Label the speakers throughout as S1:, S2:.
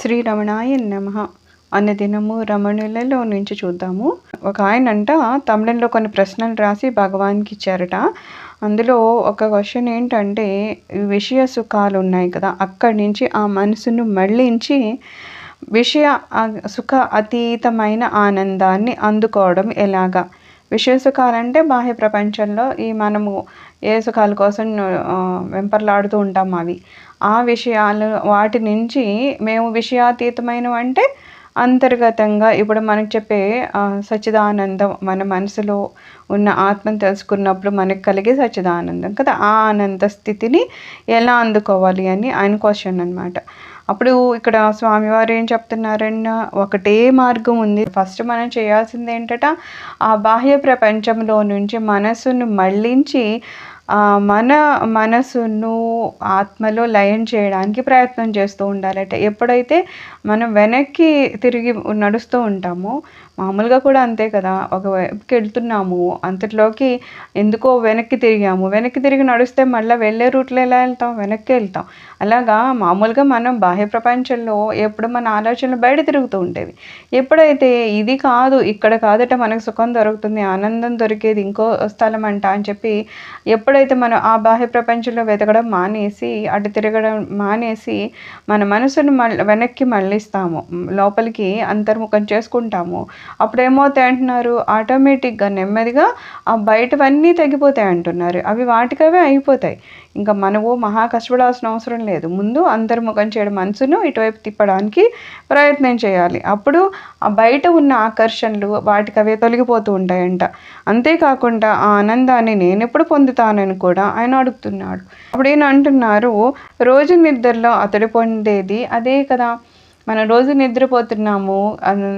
S1: శ్రీ రమణాయ నమ. అన్న దినము రమణులలో నుంచి చూద్దాము. ఒక ఆయన అంట తమిళంలో కొన్ని ప్రశ్నలు రాసి భగవాన్కి ఇచ్చారట. అందులో ఒక క్వశ్చన్ ఏంటంటే విషయ సుఖాలు ఉన్నాయి కదా అక్కడి నుంచి ఆ మనసును మళ్ళించి విషయ సుఖ అతీతమైన ఆనందాన్ని అందుకోవడం ఎలాగా? విషయ సుఖాలంటే బాహ్య ప్రపంచంలో ఈ మనము ఏ సుఖాల కోసం వెంపర్లాడుతూ ఉంటాం అవి. ఆ విషయాలు వాటి నుంచి మేము విషయాతీతమైన అంటే అంతర్గతంగా ఇప్పుడు మనకు చెప్పే సచ్చిదానందం మన మనసులో ఉన్న ఆత్మను తెలుసుకున్నప్పుడు మనకు కలిగే సచ్చిదానందం కదా. ఆ ఆనంద స్థితిని ఎలా అందుకోవాలి అని ఆయన క్వశ్చన్ అనమాట అప్పుడు ఇక్కడ స్వామివారు ఏం చెప్తున్నారన్న ఒకటే మార్గం ఉంది. ఫస్ట్ మనం చేయాల్సింది ఏంటట ఆ బాహ్య ప్రపంచంలో నుంచి మనసును మళ్ళించి మన మనసును ఆత్మలో లయం చేయడానికి ప్రయత్నం చేస్తూ ఉండాలట. ఎప్పుడైతే మనం వెనక్కి తిరిగి నడుస్తూ ఉంటామో మామూలుగా కూడా అంతే కదా. ఒక వైపుకి వెళ్తున్నాము. అంతట్లోకి ఎందుకో వెనక్కి తిరిగాము. వెనక్కి తిరిగి నడిస్తే మళ్ళీ వెళ్ళే రూట్లో ఎలా వెళ్తాం? వెనక్కి వెళ్తాం. అలాగా మామూలుగా మనం బాహ్య ప్రపంచంలో ఎప్పుడు మన ఆలోచనలు బయట తిరుగుతూ ఉండేవి. ఎప్పుడైతే ఇది కాదు ఇక్కడ కాదట మనకు సుఖం దొరుకుతుంది ఆనందం దొరికేది ఇంకో స్థలం అంట అని చెప్పి ఎప్పుడైతే మనం ఆ బాహ్య ప్రపంచంలో వెతకడం మానేసి అటు తిరగడం మానేసి మన మనసును మళ్ళీ వెనక్కి మళ్ళిస్తాము. లోపలికి అంతర్ముఖం చేసుకుంటాము. అప్పుడు ఏమవుతాయి అంటున్నారు ఆటోమేటిక్గా నెమ్మదిగా ఆ బయటవన్నీ తగ్గిపోతాయి అంటున్నారు. అవి వాటికవే అయిపోతాయి. ఇంకా మనము మహా కష్టపడాల్సిన అవసరం లేదు. ముందు అంతర్ముఖం చేయడం మనసును ఇటువైపు తిప్పడానికి ప్రయత్నం చేయాలి. అప్పుడు ఆ బయట ఉన్న ఆకర్షణలు వాటికి అవే తొలగిపోతూ ఉంటాయంట. అంతేకాకుండా ఆ ఆనందాన్ని నేను ఎప్పుడు పొందుతానని కూడా ఆయన అడుగుతున్నాడు. అప్పుడు ఈయన అంటున్నారు రోజు నిద్రలో అతడు పొందేది అదే కదా. మనం రోజు నిద్రపోతున్నాము.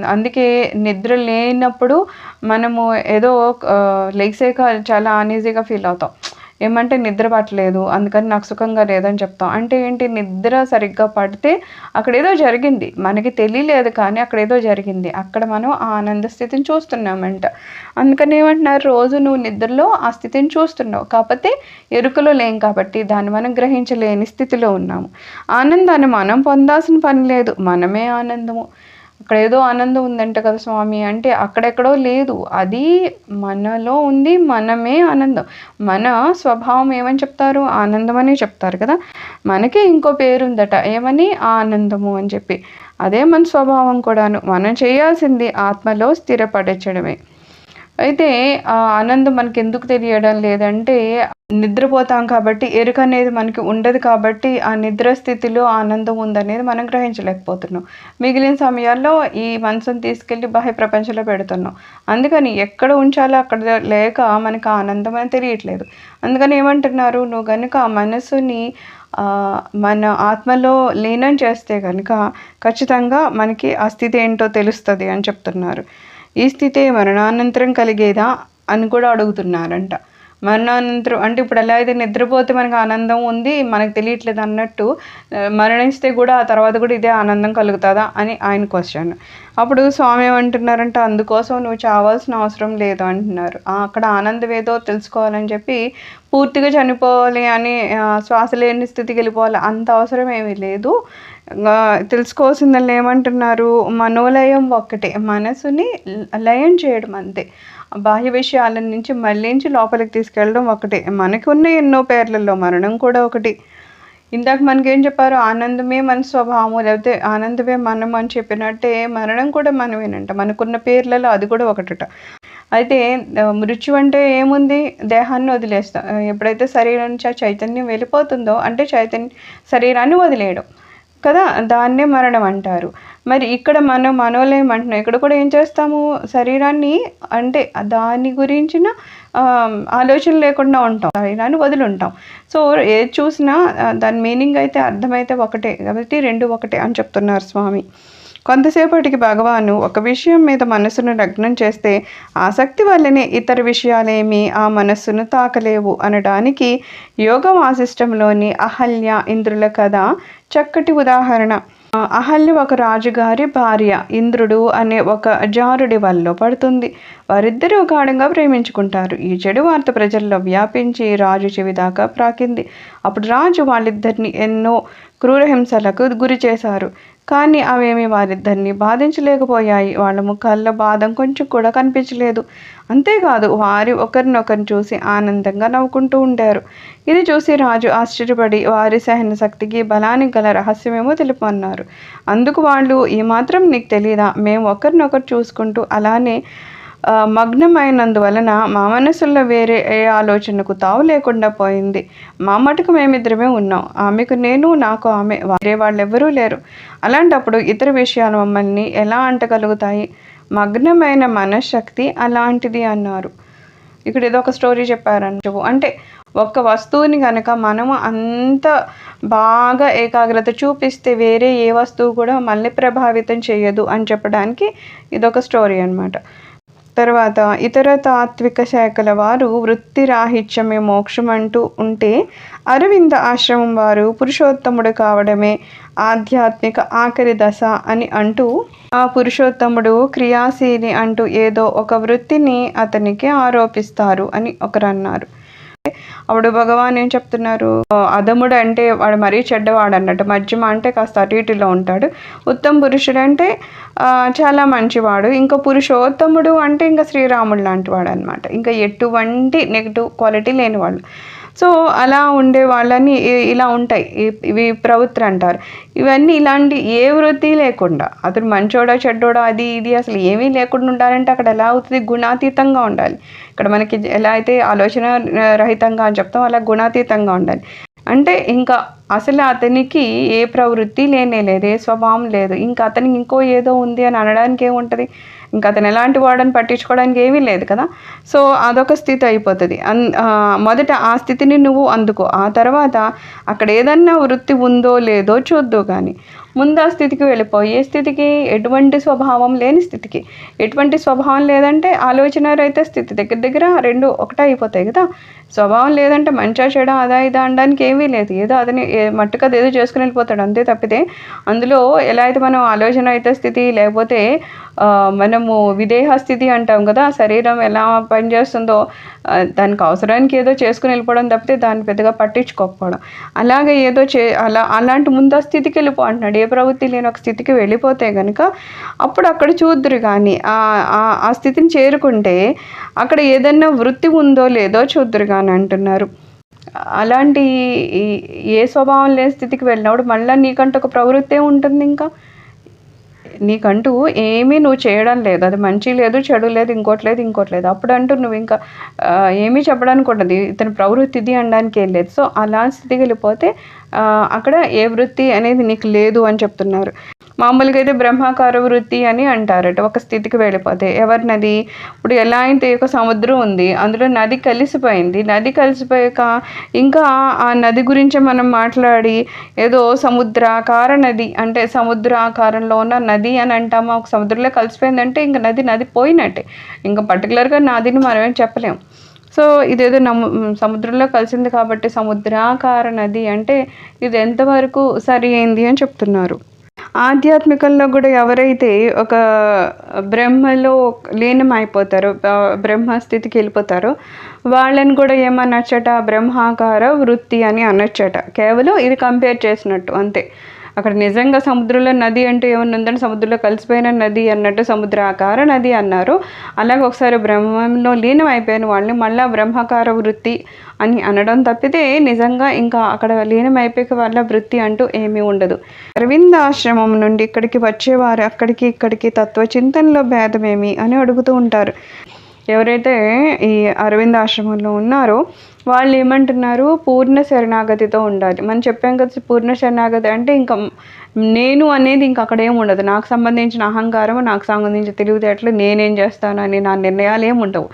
S1: అందుకే నిద్ర లేనప్పుడు మనము ఏదో ఆ, లెగ్సేక చాలా అన్ఈజీగా ఫీల్ అవుతాం. ఏమంటే నిద్ర పట్టలేదు అందుకని నాకు సుఖంగా లేదని చెప్తాం. అంటే ఏంటి? నిద్ర సరిగ్గా పడితే అక్కడ ఏదో జరిగింది. మనకి తెలియలేదు కానీ అక్కడ ఏదో జరిగింది. అక్కడ మనం ఆ ఆనంద స్థితిని చూస్తున్నామంట. అందుకని ఏమంటున్నారు? రోజు నువ్వు నిద్రలో ఆ స్థితిని చూస్తున్నావు. కాకపోతే ఎరుకలో లేం కాబట్టి దాన్ని మనం గ్రహించలేని స్థితిలో ఉన్నాము. ఆనందాన్ని మనం పొందాల్సిన పని లేదు. మనమే ఆనందము. అక్కడ ఏదో ఆనందం ఉందంట కదా స్వామి. అంటే అక్కడెక్కడో లేదు. అది మనలో ఉంది మనమే ఆనందం. మన స్వభావం ఏమని చెప్తారు? ఆనందం అని చెప్తారు కదా. మనకే ఇంకో పేరు ఉందట ఏమని? ఆనందము అని చెప్పి. అదే మన స్వభావం కూడాను. మనం చేయాల్సింది ఆత్మలో స్థిరపడించడమే. అయితే ఆ ఆనందం మనకి ఎందుకు తెలియడం లేదంటే నిద్రపోతాం కాబట్టి ఎరుక అనేది మనకి ఉండదు కాబట్టి ఆ నిద్ర స్థితిలో ఆనందం ఉందనేది మనం గ్రహించలేకపోతున్నాం. మిగిలిన సమయాల్లో ఈ మనసును తీసుకెళ్ళి బాహ్య ప్రపంచంలో పెడుతున్నాం. అందుకని ఎక్కడ ఉంచాలో అక్కడ లేక మనకు ఆనందం అని తెలియట్లేదు. అందుకని ఏమంటున్నారు? నువ్వు కనుక ఆ మనసుని మన ఆత్మలో లీనం చేస్తే కనుక ఖచ్చితంగా మనకి ఆ స్థితి ఏంటో తెలుస్తుంది అని చెప్తున్నారు. ఈ స్థితి మరణానంతరం కలిగేదా అని కూడా అడుగుతున్నారంట. మరణానంతరం అంటే ఇప్పుడు ఎలా అయితే నిద్రపోతే మనకు ఆనందం ఉంది మనకు తెలియట్లేదు అన్నట్టు మరణిస్తే కూడా ఆ తర్వాత కూడా ఇదే ఆనందం కలుగుతుందా అని ఆయన క్వశ్చన్ అప్పుడు స్వామి ఏమంటున్నారంటే అందుకోసం నువ్వు చావాల్సిన అవసరం లేదు అంటున్నారు. అక్కడ ఆనందం ఏదో తెలుసుకోవాలని చెప్పి పూర్తిగా చనిపోవాలి అని శ్వాస లేని స్థితికి వెళ్ళిపోవాలి అంత అవసరం ఏమీ లేదు. తెలుసుకోవాల్సిందని ఏమంటున్నారు మనోలయం ఒక్కటే మనసుని లయం చేయడం అంతే. బాహ్య విషయాల నుంచి మళ్ళించి లోపలికి తీసుకెళ్ళడం ఒకటే. మనకు ఉన్న ఎన్నో పేర్లలో మరణం కూడా ఒకటి. ఇందాక మనకేం చెప్పారు? ఆనందమే మన స్వభావము లేకపోతే ఆనందమే మనం అని చెప్పినట్టే మరణం కూడా మనమేనంట. మనకున్న పేర్లలో అది కూడా ఒకటట. అయితే మృత్యు అంటే ఏముంది? దేహాన్ని వదిలేస్తాం. ఎప్పుడైతే శరీరం నుంచి ఆ చైతన్యం వెళ్ళిపోతుందో అంటే చైతన్య శరీరాన్ని వదిలేయడం. కదా? దాన్నే మరణం అంటారు. మరి ఇక్కడ మనం మనోలయం అంటున్నాం. ఇక్కడ కూడా ఏం చేస్తాము? శరీరాన్ని అంటే దాని గురించిన ఆలోచన లేకుండా ఉంటాం. శరీరాన్ని వదులుంటాం. సో ఏది చూసినా దాని మీనింగ్ అయితే అర్థమైతే ఒకటే. కాబట్టి రెండు ఒకటే అని చెప్తున్నారు స్వామి. కొంతసేపటికి భగవాను ఒక విషయం మీద మనసును లగ్నం చేస్తే ఆసక్తి వల్లనే ఇతర విషయాలేమి ఆ మనస్సును తాకలేవు అనడానికి యోగ వాసిష్టంలోని అహల్య ఇంద్రుల కథ చక్కటి ఉదాహరణ. అహల్య ఒక రాజుగారి భార్య ఇంద్రుడు అనే ఒక జారుడి వల్ల పడుతుంది. వారిద్దరూ గాఢంగా ప్రేమించుకుంటారు. ఈ చెడు వార్త ప్రజల్లో వ్యాపించి రాజు చెవిదాకా ప్రాకింది. అప్పుడు రాజు వాళ్ళిద్దరిని ఎన్నో క్రూర హింసలకు గురి చేశారు. కానీ అవేమి వారిద్దరిని బాధించలేకపోయాయి. వాళ్ళ ముఖాల్లో బాధం కొంచెం కూడా కనిపించలేదు. అంతేకాదు వారి ఒకరినొకరిని చూసి ఆనందంగా నవ్వుకుంటూ ఉండారు. ఇది చూసి రాజు ఆశ్చర్యపడి వారి సహన శక్తికి బలానికి గల రహస్యమేమో తెలుపన్నారు అందుకు వాళ్ళు ఈ మాత్రం నీకు తెలియదా మేము ఒకరినొకరు చూసుకుంటూ అలానే మగ్నమైనందువలన మా మనసుల్లో వేరే ఏ ఆలోచనకు తావు లేకుండా పోయింది. మా మటుకు మేమిద్దరమే ఉన్నాం. ఆమెకు నేను నాకు ఆమె వేరే వాళ్ళెవ్వరూ లేరు. అలాంటప్పుడు ఇతర విషయాలు మమ్మల్ని ఎలా అంటగలుగుతాయి? మగ్నమైన మనశ్శక్తి అలాంటిది అన్నారు. ఇక్కడ ఏదో ఒక స్టోరీ చెప్పారంట. అంటే ఒక్క వస్తువుని కనుక మనము అంత బాగా ఏకాగ్రత చూపిస్తే వేరే ఏ వస్తువు కూడా మళ్ళీ ప్రభావితం చేయదు అని చెప్పడానికి ఇదొక స్టోరీ అనమాట తర్వాత ఇతర తాత్విక శాఖల వారు వృత్తి రాహిత్యమే మోక్షం అంటూ ఉంటే అరవింద ఆశ్రమం వారు పురుషోత్తముడు కావడమే ఆధ్యాత్మిక ఆఖరి దశ అని అంటూ ఆ పురుషోత్తముడు క్రియాశీలి అంటూ ఏదో ఒక వృత్తిని అతనికి ఆరోపిస్తారు అని ఒకరు అన్నారు అప్పుడు భగవాన్ ఏం చెప్తున్నారు? అధముడు అంటే వాడు మరీ చెడ్డవాడు అన్నట్టు మధ్యమ అంటే కాస్త అటు ఇటులో ఉంటాడు. ఉత్తమ పురుషుడు అంటే చాలా మంచివాడు. ఇంకా పురుషోత్తముడు అంటే ఇంకా శ్రీరాముడు లాంటి వాడు అనమాట ఇంకా ఎటువంటి నెగిటివ్ క్వాలిటీ లేని వాళ్ళు సో అలా ఉండే వాళ్ళని ఇలా ఉంటాయి. ఇవి ప్రవృత్తి అంటారు. ఇవన్నీ ఇలాంటి ఏ వృత్తి లేకుండా అతను మంచోడా చెడ్డోడా అది ఇది అసలు ఏమీ లేకుండా ఉండాలంటే అక్కడ ఎలా అవుతుంది? గుణాతీతంగా ఉండాలి. ఇక్కడ మనకి ఎలా అయితే ఆలోచన రహితంగా అని చెప్తాం అలా గుణాతీతంగా ఉండాలి. అంటే ఇంకా అసలు అతనికి ఏ ప్రవృత్తి లేనే లేదు ఏ స్వభావం లేదు. ఇంకా అతనికి ఇంకో ఏదో ఉంది అని అనడానికి ఏముంటుంది? ఇంకా అతను ఎలాంటి వాడని పట్టించుకోవడానికి ఏమీ లేదు కదా. సో అదొక స్థితి అయిపోతుంది. అన్ మొదట ఆ స్థితిని నువ్వు అందుకో. ఆ తర్వాత అక్కడ ఏదన్నా వృత్తి ఉందో లేదో చూద్దు కానీ ముందు ఆ స్థితికి వెళ్ళిపోవు ఏ స్థితికి? ఎటువంటి స్వభావం లేని స్థితికి. ఎటువంటి స్వభావం లేదంటే ఆలోచన రైతే స్థితి. దగ్గర దగ్గర రెండు ఒకటే అయిపోతాయి కదా. స్వభావం లేదంటే మంచిగా చేయడం అదా ఇదా అనడానికి ఏమీ లేదు. ఏదో అతని ఏ- మట్టుకు అది ఏదో చేసుకుని వెళ్ళిపోతాడు. అంతే తప్పితే అందులో ఎలా అయితే మనం ఆలోచన అయితే స్థితి లేకపోతే మనము విదేహ స్థితి అంటాం కదా శరీరం ఎలా పనిచేస్తుందో దానికి అవసరానికి ఏదో చేసుకుని వెళ్ళిపోవడం తప్పితే దాన్ని పెద్దగా పట్టించుకోకపోవడం. అలాగే ఏదో చే అలా అలాంటి ముందు ఆ స్థితికి వెళ్ళిపో అంటున్నాడు. ఏ ప్రవృత్తి లేని ఒక స్థితికి వెళ్ళిపోతే కనుక అప్పుడు అక్కడ చూద్దురు కానీ ఆ- ఆ- స్థితిని చేరుకుంటే అక్కడ ఏదైనా వృత్తి ఉందో లేదో చూద్దురు కానీ అంటున్నారు. అలాంటి ఏ స్వభావం లేని స్థితికి వెళ్ళినప్పుడు మళ్ళీ నీకంటే ఒక ప్రవృత్తి ఉంటుంది ఇంకా నీకంటూ ఏమీ నువ్వు చేయడం లేదు. అది మంచి లేదు చెడు లేదు ఇంకోటి లేదు ఇంకోటి లేదు. అప్పుడు అంటూ నువ్వు ఇంకా ఏమీ చెప్పడానికి ఉండదు. ఇతని ప్రవృత్తి ఇది అనడానికి ఏం లేదు. సో అలా స్థితికి వెళ్ళిపోతే అక్కడ ఏ వృత్తి అనేది నీకు లేదు అని చెప్తున్నారు. మామూలుగా అయితే బ్రహ్మాకార వృత్తి అని అంటారట. ఒక స్థితికి వెళ్ళిపోతే ఎవరి నది? ఇప్పుడు ఎలా అయితే ఒక సముద్రం ఉంది అందులో నది కలిసిపోయింది. నది కలిసిపోయాక ఇంకా ఆ నది గురించి మనం మాట్లాడి ఏదో సముద్రాకార నది అంటే సముద్రాకారంలో ఉన్న నది అని అంటామా? ఒక సముద్రంలో కలిసిపోయిందంటే ఇంకా నది నది పోయినట్టే. ఇంకా పర్టికులర్గా నదిని మనం ఏం చెప్పలేం. సో ఇదేదో నమ్ము సముద్రంలో కలిసింది కాబట్టి సముద్రాకార నది అంటే ఇది ఎంతవరకు సరి అయింది అని చెప్తున్నారు. ఆధ్యాత్మికంలో కూడా ఎవరైతే ఒక బ్రహ్మలో లీనం అయిపోతారో బ్రహ్మస్థితికి వెళ్ళిపోతారో వాళ్ళని కూడా ఏమనొచ్చట? బ్రహ్మాకార వృత్తి అని అనొచ్చట. కేవలం ఇది కంపేర్ చేసినట్టు అంతే. అక్కడ నిజంగా సముద్రంలో నది అంటూ ఏమన్నా ఉందంటే సముద్రంలో కలిసిపోయిన నది అన్నట్టు సముద్రాకార నది అన్నారు. అలాగే ఒకసారి బ్రహ్మంలో లీనం అయిపోయిన వాళ్ళని మళ్ళీ బ్రహ్మకార వృత్తి అని అనడం తప్పితే నిజంగా ఇంకా అక్కడ లీనం అయిపోయి వాళ్ళ వృత్తి అంటూ ఏమీ ఉండదు. అరవింద ఆశ్రమం నుండి ఇక్కడికి వచ్చేవారు అక్కడికి ఇక్కడికి తత్వ చింతనలో భేదమేమి అని అడుగుతూ ఉంటారు. ఎవరైతే ఈ అరవింద ఆశ్రమంలో ఉన్నారో వాళ్ళు ఏమంటున్నారు? పూర్ణ శరణాగతితో ఉండాలి. మనం చెప్పాం కదా పూర్ణ శరణాగతి అంటే ఇంకా నేను అనేది ఇంక అక్కడ ఏమి ఉండదు. నాకు సంబంధించిన అహంకారం నాకు సంబంధించిన తెలివితేటలు నేనేం చేస్తాను అని నా నిర్ణయాలు ఏమి ఉండవు.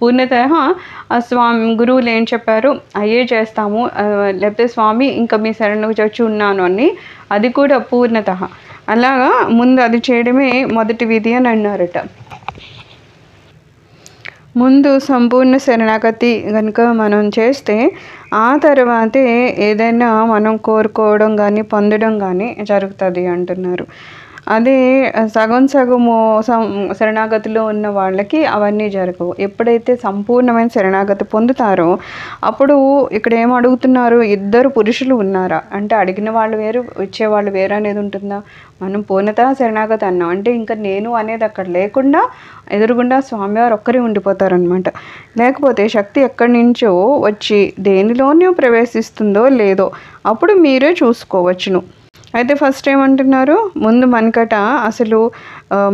S1: పూర్ణత ఆ స్వామి గురువులు ఏం చెప్పారు? అయ్యే చేస్తాము. లేకపోతే స్వామి ఇంకా మీ శరణకు చచ్చి ఉన్నాను అని. అది కూడా పూర్ణత అలాగా ముందు అది చేయడమే మొదటి విధి అని అన్నారట. ముందు సంపూర్ణ శరణాగతి కనుక మనం చేస్తే ఆ తర్వాతే ఏదైనా మనం కోరుకోవడం కానీ పొందడం కానీ జరుగుతుంది అంటున్నారు. అదే సగం సగము సం శరణాగతిలో ఉన్న వాళ్ళకి అవన్నీ జరగవు. ఎప్పుడైతే సంపూర్ణమైన శరణాగతి పొందుతారో అప్పుడు ఇక్కడ ఏం అడుగుతున్నారు? ఇద్దరు పురుషులు ఉన్నారా? అంటే అడిగిన వాళ్ళు వేరు ఇచ్చేవాళ్ళు వేరు అనేది ఉంటుందా? మనం పూర్ణత శరణాగతి అన్నాం. అంటే ఇంకా నేను అనేది అక్కడ లేకుండా ఎదురుగుండా స్వామివారు ఒక్కరే ఉండిపోతారనమాట లేకపోతే శక్తి ఎక్కడి నుంచో వచ్చి దేనిలోనే ప్రవేశిస్తుందో లేదో అప్పుడు మీరే చూసుకోవచ్చును. అయితే ఫస్ట్ ఏమంటున్నారు? ముందు మనకట అసలు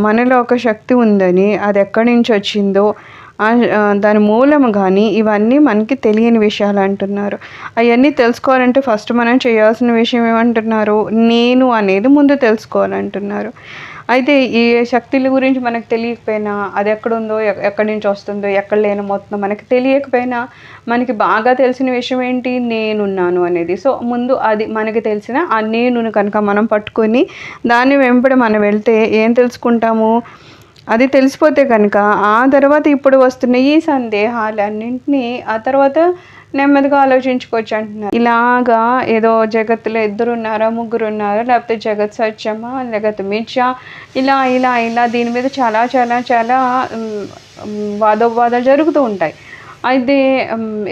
S1: మనలో ఒక శక్తి ఉందని అది ఎక్కడి నుంచి వచ్చిందో దాని మూలం కానీ ఇవన్నీ మనకి తెలియని విషయాలు అంటున్నారు. అవన్నీ తెలుసుకోవాలంటే ఫస్ట్ మనం చేయాల్సిన విషయం ఏమంటున్నారు? నేను అనేది ముందు తెలుసుకోవాలంటున్నారు. అయితే ఈ శక్తుల గురించి మనకు తెలియకపోయినా అది ఎక్కడుందో ఎక్కడి నుంచి వస్తుందో ఎక్కడ లేని మొత్తం మనకి తెలియకపోయినా మనకి బాగా తెలిసిన విషయం ఏంటి? నేనున్నాను అనేది. సో ముందు అది మనకి తెలిసిన ఆ నేనును కనుక మనం పట్టుకొని దాన్ని వెంపడి మనం వెళ్తే ఏం తెలుసుకుంటాము? అది తెలిసిపోతే కనుక ఆ తర్వాత ఇప్పుడు వస్తున్న ఈ సందేహాలన్నింటినీ ఆ తర్వాత నెమ్మదిగా ఆలోచించుకోవచ్చు అంటున్నారు. ఇలాగా ఏదో జగత్తులో ఇద్దరు ఉన్నారా ముగ్గురు ఉన్నారా లేకపోతే జగత్ సత్యమా లేకపోతే మిర్చా? ఇలా ఇలా ఇలా దీని మీద చాలా చాలా చాలా ఉమ్, వాదోపవాదాలు జరుగుతూ ఉంటాయి. అయితే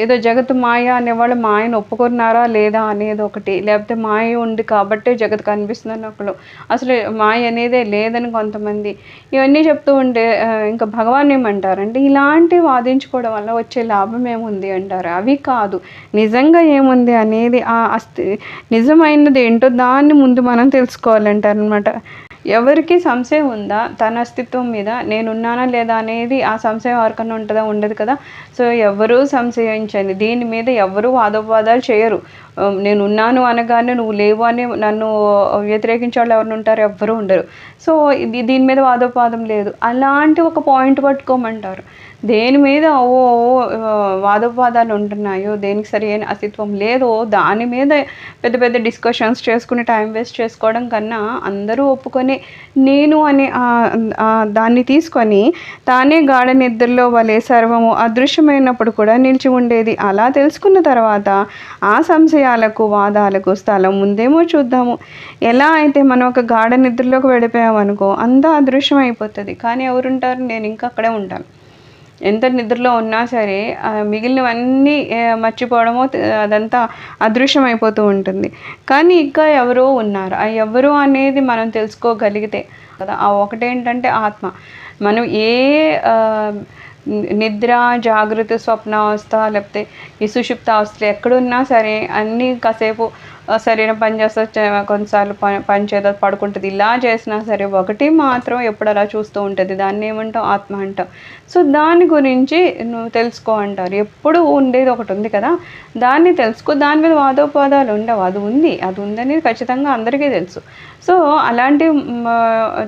S1: ఏదో జగత్ మాయ అనేవాళ్ళు మాయను ఒప్పుకున్నారా లేదా అనేది ఒకటి. లేకపోతే మాయ ఉంది కాబట్టే జగత్ కనిపిస్తుందని ఒకళ్ళు. అసలు మాయ అనేదే లేదని కొంతమంది. ఇవన్నీ చెప్తూ ఉంటే ఇంకా భగవాన్ ఏమంటారంటే ఇలాంటి వాదించుకోవడం వల్ల వచ్చే లాభం ఏముంది? అంటారు. అవి కాదు. నిజంగా ఏముంది అనేది ఆ అస్తి నిజమైనది ఏంటో దాన్ని ముందు మనం తెలుసుకోవాలంటారనమాట ఎవరికి సంశయం ఉందా? తన అస్తిత్వం మీద నేనున్నానా లేదా అనేది ఆ సంశయం ఎవరికన్నా ఉంటుందా? ఉండదు కదా. సో ఎవరూ సంశయించండి. దీని మీద ఎవరూ వాదోపవాదాలు చేయరు. నేను ఉన్నాను అనగానే నువ్వు లేవు అని నన్ను వ్యతిరేకించే వాళ్ళు ఎవరు ఉంటారు ఎవ్వరూ ఉండరు. సో ఇది దీని మీద వాదోపాదం లేదు. అలాంటి ఒక పాయింట్ పట్టుకోమంటారు. దేని మీద ఓ వాదోపవాదాలు ఉంటున్నాయో దేనికి సరి అయిన అస్తిత్వం లేదో దాని మీద పెద్ద పెద్ద డిస్కషన్స్ చేసుకుని టైం వేస్ట్ చేసుకోవడం కన్నా అందరూ ఒప్పుకొని నేను అనే దాన్ని తీసుకొని తానే గాఢ నిద్రలో వలె సర్వము అదృశ్యమైనప్పుడు కూడా నిలిచి ఉండేది. అలా తెలుసుకున్న తర్వాత ఆ సంశయాలకు వాదాలకు స్థలం ఉందేమో చూద్దాము. ఎలా అయితే మనం ఒక గాఢ నిద్రలోకి వెళ్ళిపోయామనుకో అంతా అదృశ్యం అయిపోతుంది కానీ ఎవరుంటారు? నేను ఇంకా అక్కడే ఉంటాను. ఎంత నిద్రలో ఉన్నా సరే మిగిలినవన్నీ మర్చిపోవడమో అదంతా అదృశ్యం అయిపోతూ ఉంటుంది. కానీ ఇంకా ఎవరో ఉన్నారు. ఆ ఎవరు అనేది మనం తెలుసుకోగలిగితే కదా ఆ ఒకటేంటంటే ఆత్మ. మనం ఏ నిద్ర జాగ్రత్త స్వప్నావస్థ లేకపోతే ఈ సుషుప్త అవస్థలు ఎక్కడున్నా సరే అన్నీ కాసేపు శరీరం పనిచేస్తా కొన్నిసార్లు పని పని చేత పడుకుంటుంది. ఇలా చేసినా సరే ఒకటి మాత్రం ఎప్పుడు అలా చూస్తూ ఉంటుంది. దాన్ని ఏమంటాం ఆత్మ అంటాం సో దాని గురించి నువ్వు తెలుసుకో అంటారు. ఎప్పుడు ఉండేది ఒకటి ఉంది కదా దాన్ని తెలుసుకో. దాని మీద వాదోపవాదాలు ఉండవు. అది ఉంది. అది ఉందనేది ఖచ్చితంగా అందరికీ తెలుసు. సో అలాంటి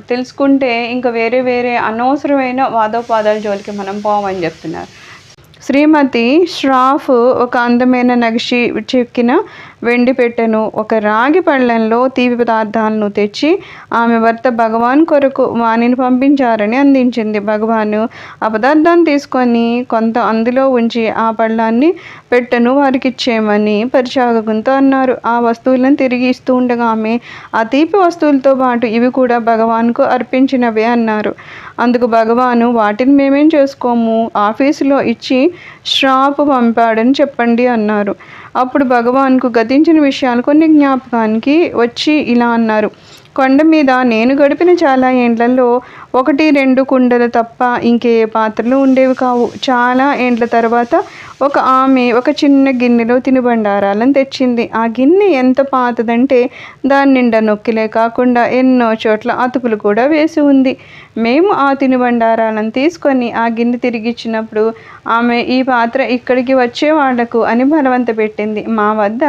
S1: తెలుసుకుంటే ఇంకా వేరే వేరే అనవసరమైన వాదోపవాదాల జోలికి మనం పోవని చెప్తున్నారు. శ్రీమతి ష్రాఫ్ ఒక అందమైన నగిషి చెక్కిన వెండి పెట్టెను. ఒక రాగి పళ్ళెంలో తీపి పదార్థాలను తెచ్చి ఆమె భర్త భగవాన్ కొరకు వాణిని పంపించారని అందించింది. భగవాను ఆ పదార్థాన్ని తీసుకొని కొంత అందులో ఉంచి ఆ పళ్ళాన్ని పెట్టెను వారికి ఇచ్చేయమని పరిచారకునితో అన్నారు. ఆ వస్తువులను తిరిగి ఇస్తూ ఉండగా ఆమె ఆ తీపి వస్తువులతో పాటు ఇవి కూడా భగవాన్కు అర్పించినవే అన్నారు. అందుకు భగవాను వాటిని మేమేం చేసుకోము ఆఫీసులో ఇచ్చి ష్రాప్ పంపాడని చెప్పండి అన్నారు. అప్పుడు భగవాన్కు గతించిన విషయాలు కొన్ని జ్ఞాపకానికి వచ్చి ఇలా అన్నారు. కొండ మీద నేను గడిపిన చాలా ఏండ్లలో ఒకటి రెండు కుండలు తప్ప ఇంకే పాత్రలు ఉండేవి కావు. చాలా ఏండ్ల తర్వాత ఒక ఆమె ఒక చిన్న గిన్నెలో తినుబండారాలను తెచ్చింది. ఆ గిన్నె ఎంత పాతదంటే దాని నిండా నొక్కిలే కాకుండా ఎన్నో చోట్ల అతుకులు కూడా వేసి ఉంది. మేము ఆ తినుబండారాలను తీసుకొని ఆ గిన్నె తిరిగిచ్చినప్పుడు ఆమె ఈ పాత్ర ఇక్కడికి వచ్చే వాళ్ళకు అని బలవంత పెట్టింది. మా వద్ద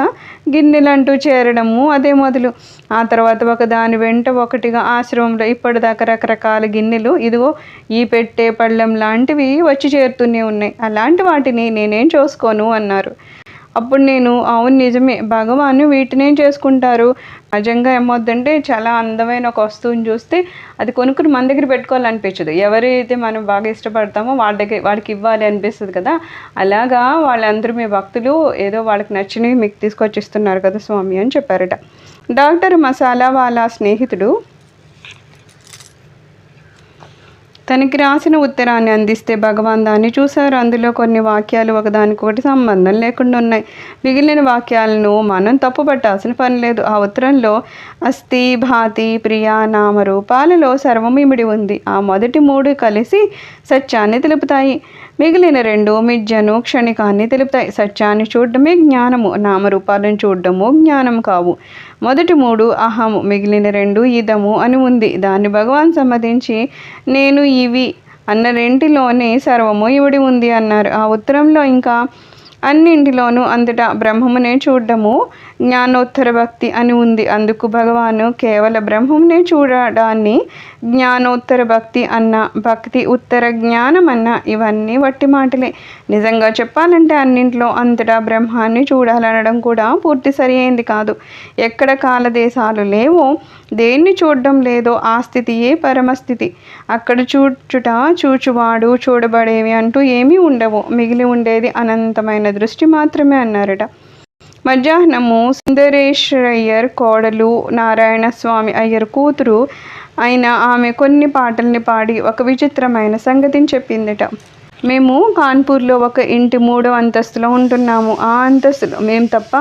S1: గిన్నెలంటూ చేరడము అదే మొదలు. ఆ తర్వాత ఒక దాని వెంట ఒకటిగా ఆశ్రమంలో ఇప్పటిదాకా రకరకాల గిన్నెలు ఇదిగో ఈ పెట్టే పళ్ళెం లాంటివి వచ్చి చేరుతూనే ఉన్నాయి. అలాంటి వాటిని నేనేం చూసుకోను అన్నారు. అప్పుడు నేను అవును నిజమే భగవాను వీటినేం చేసుకుంటారు? నిజంగా ఏమవుద్దంటే చాలా అందమైన ఒక వస్తువుని చూస్తే అది కొనుక్కుని మన దగ్గర పెట్టుకోవాలనిపించదు. ఎవరైతే మనం బాగా ఇష్టపడతామో వాళ్ళ దగ్గర వాడికి ఇవ్వాలి అనిపిస్తుంది కదా. అలాగా వాళ్ళందరూ మీ భక్తులు ఏదో వాళ్ళకి నచ్చినవి మీకు తీసుకొచ్చిస్తున్నారు కదా స్వామి అని చెప్పారట. డాక్టర్ మసాలా వాళ్ళ స్నేహితుడు తనకి రాసిన ఉత్తరాన్ని అందిస్తే భగవాన్ దాన్ని చూశారు. అందులో కొన్ని వాక్యాలు ఒకదానికొకటి సంబంధం లేకుండా ఉన్నాయి. మిగిలిన వాక్యాలను మనం తప్పుపట్టాల్సిన పని లేదు. ఆ ఉత్తరంలో అస్థి భాతి ప్రియ నామ రూపాలలో ఉంది. ఆ మొదటి మూడు కలిసి సత్యాన్ని తెలుపుతాయి. మిగిలిన రెండు మిజ్జను క్షణికాన్ని తెలుపుతాయి. సత్యాన్ని చూడడమే జ్ఞానము. నామరూపాలను చూడడము జ్ఞానం కావు. మొదటి మూడు అహము మిగిలిన రెండు ఇదము అని ఉంది. దాన్ని భగవాన్ సమ్మతించి నేను ఇవి అన్న రెంటిలోనే సర్వము ఇవిడి ఉంది అన్నారు. ఆ ఉత్తరంలో ఇంకా అన్నింటిలోనూ అంతటా బ్రహ్మమునే చూడడము. జ్ఞానోత్తర భక్తి అని ఉంది. అందుకు భగవాను కేవల బ్రహ్మంనే చూడడాన్ని జ్ఞానోత్తర భక్తి అన్న భక్తి ఉత్తర జ్ఞానం అన్న ఇవన్నీ వట్టి మాటలే. నిజంగా చెప్పాలంటే అన్నింట్లో అంతటా బ్రహ్మాన్ని చూడాలనడం కూడా పూర్తి సరి అయింది కాదు. ఎక్కడ కాలదేశాలు లేవో దేన్ని చూడడం లేదో ఆ స్థితియే పరమస్థితి. అక్కడ చూచుట చూచువాడు చూడబడేవి అంటూ ఏమీ ఉండవు. మిగిలి ఉండేది అనంతమైన దృష్టి మాత్రమే అన్నారట. మధ్యాహ్నము సుందరేశ్వరయ్యర్ కోడలు నారాయణ స్వామి అయ్యర్ కూతురు అయిన ఆమె కొన్ని పాటల్ని పాడి ఒక విచిత్రమైన సంగతిని చెప్పిందట. మేము కాన్పూర్లో ఒక ఇంటి మూడో అంతస్తులో ఉంటున్నాము. ఆ అంతస్తులో మేము తప్ప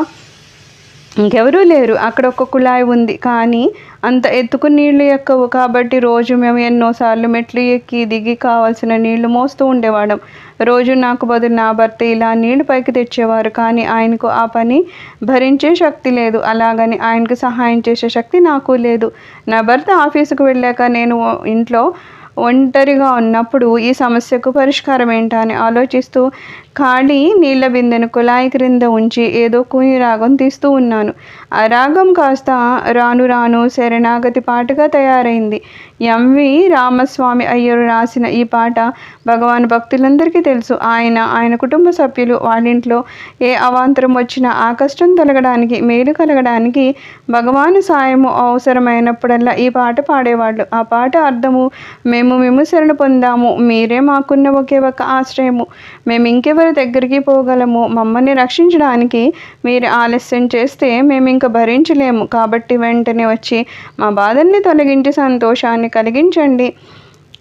S1: ఇంకెవరూ లేరు. అక్కడ ఒక కుళాయి ఉంది. కానీ అంత ఎత్తుకు నీళ్ళు ఎక్కవు. కాబట్టి రోజు మేము ఎన్నోసార్లు మెట్లు ఎక్కి దిగి కావాల్సిన నీళ్ళు మోస్తూ ఉండేవాళ్ళం. రోజు నాకు బదులు నా భర్త ఇలా నీళ్ళు పైకి తెచ్చేవారు. కానీ ఆయనకు ఆ పని భరించే శక్తి లేదు. అలాగని ఆయనకు సహాయం చేసే శక్తి నాకు లేదు. నా భర్త ఆఫీసుకు వెళ్ళాక నేను ఇంట్లో ఒంటరిగా ఉన్నప్పుడు ఈ సమస్యకు పరిష్కారం ఏంటా అని ఆలోచిస్తూ ఖాళీ నీళ్ళ బిందెను కుళాయి క్రింద ఉంచి ఏదో కూని రాగం తీస్తూ ఉన్నాను. ఆ రాగం కాస్త రాను రాను శరణాగతి పాటగా తయారైంది. ఎంవి రామస్వామి అయ్యరు రాసిన ఈ పాట భగవాన్ భక్తులందరికీ తెలుసు. ఆయన ఆయన కుటుంబ సభ్యులు వాళ్ళింట్లో ఏ అవాంతరం వచ్చినా ఆ కష్టం తొలగడానికి మేలు కలగడానికి భగవాను సాయము అవసరమైనప్పుడల్లా ఈ పాట పాడేవాళ్ళు. ఆ పాట అర్థము మేము విమర్శలను పొందాము. మీరే మాకున్న ఒకే ఒక ఆశ్రయము. మేము ఇంకెవరి దగ్గరికి పోగలము. మమ్మల్ని రక్షించడానికి మీరు ఆలస్యం చేస్తే మేము ఇంకా భరించలేము. కాబట్టి వెంటనే వచ్చి మా బాధల్ని తొలగించి సంతోషాన్ని కలిగించండి.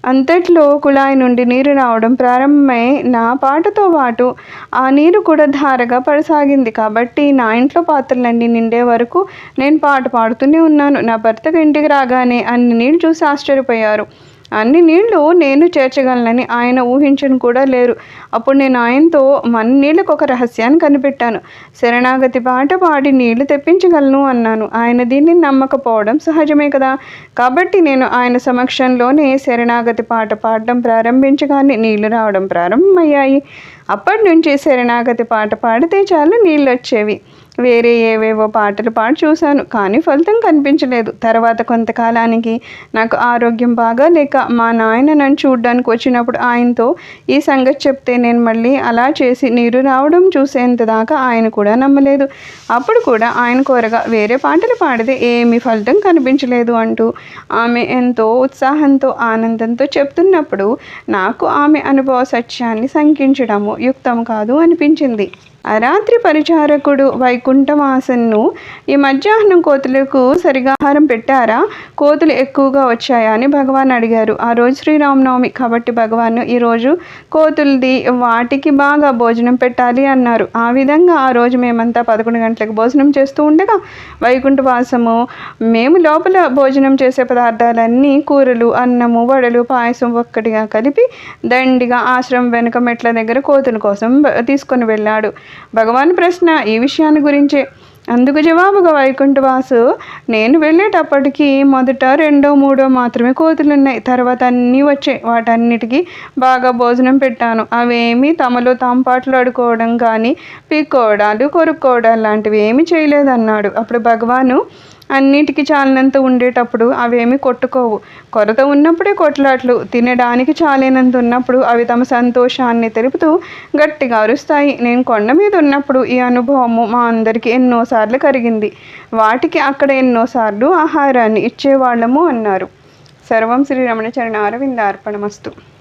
S1: అంతట్లో కుళాయి నుండి నీరు రావడం ప్రారంభమై నా పాటతో పాటు ఆ నీరు కూడా ధారగా పడసాగింది. కాబట్టి నా ఇంట్లో పాత్రలన్నీ నిండే వరకు నేను పాట పాడుతూనే ఉన్నాను. నా భర్తకు ఇంటికి రాగానే అన్ని నీళ్ళు చూసి ఆశ్చర్యపోయారు. అన్ని నీళ్ళు నేను చేర్చగలనని ఆయన ఊహించను కూడా లేరు. అప్పుడు నేను ఆయనతో మన నీళ్ళకు ఒక రహస్యాన్ని కనిపెట్టాను. శరణాగతి పాట పాడి నీళ్ళు తెప్పించగలను అన్నాను. ఆయన దీన్ని నమ్మకపోవడం సహజమే కదా. కాబట్టి నేను ఆయన సమక్షంలోనే శరణాగతి పాట పాడడం ప్రారంభించగానే నీళ్ళు రావడం ప్రారంభమయ్యాయి. అప్పటి నుంచి శరణాగతి పాట పాడితే చాలు నీళ్ళు వచ్చేవి వేరే ఏవేవో పాటలు పాడి చూశాను కానీ ఫలితం కనిపించలేదు. తర్వాత కొంతకాలానికి నాకు ఆరోగ్యం బాగా లేక మా నాయన నన్ను చూడడానికి వచ్చినప్పుడు ఆయనతో ఈ సంగతి చెప్తే నేను మళ్ళీ అలా చేసి నీరు రావడం చూసేంత దాకా ఆయన కూడా నమ్మలేదు. అప్పుడు కూడా ఆయన కోరగా వేరే పాటలు పాడితే ఏమీ ఫలితం కనిపించలేదు అంటూ ఆమె ఎంతో ఉత్సాహంతో ఆనందంతో చెప్తున్నప్పుడు నాకు ఆమె అనుభవ సత్యాన్ని శంకించడము యుక్తం కాదు అనిపించింది. రాత్రి పరిచారకుడు వైకుంఠవాసన్ను ఈ మధ్యాహ్నం కోతులకు సరిగా ఆహారం పెట్టారా? కోతులు ఎక్కువగా వచ్చాయా అని భగవాన్ అడిగారు. ఆ రోజు శ్రీరామనవమి కాబట్టి భగవాన్ ఈరోజు కోతులది వాటికి బాగా భోజనం పెట్టాలి అన్నారు. ఆ విధంగా ఆ రోజు మేమంతా పదకొండు గంటలకు భోజనం చేస్తూ ఉండగా వైకుంఠవాసము మేము లోపల భోజనం చేసే పదార్థాలన్నీ కూరలు అన్నము వడలు పాయసం ఒక్కటిగా కలిపి దండిగా ఆశ్రమం వెనుక మెట్ల దగ్గర కోతుల కోసం తీసుకొని వెళ్ళాడు. భగవాన్ ప్రశ్న ఈ విషయాన్ని గురించే. అందుకు జవాబుగా వైకుంఠవాసు నేను వెళ్ళేటప్పటికి మొదట రెండో మూడో మాత్రమే కోతులున్నాయి. తర్వాత అన్నీ వచ్చాయి. వాటన్నిటికీ బాగా భోజనం పెట్టాను. అవేమీ తమలో తాము పాటలాడుకోవడం కానీ పీక్కోవడాలు కొరుక్కోవడాలు లాంటివి ఏమీ చేయలేదన్నాడు. అప్పుడు భగవాను అన్నిటికీ చాలినంత ఉండేటప్పుడు అవేమి కొట్టుకోవు. కొరత ఉన్నప్పుడే కొట్లాట్లు తినడానికి చాలినంత ఉన్నప్పుడు అవి తమ సంతోషాన్ని తెలుపుతూ గట్టిగా అరుస్తాయి. నేను కొండ మీద ఉన్నప్పుడు ఈ అనుభవము మా అందరికీ ఎన్నోసార్లు కలిగింది వాటికి అక్కడ ఎన్నోసార్లు ఆహారాన్ని ఇచ్చేవాళ్ళము అన్నారు. సర్వం శ్రీ రమణ చరణ అరవింద అర్పణమస్తు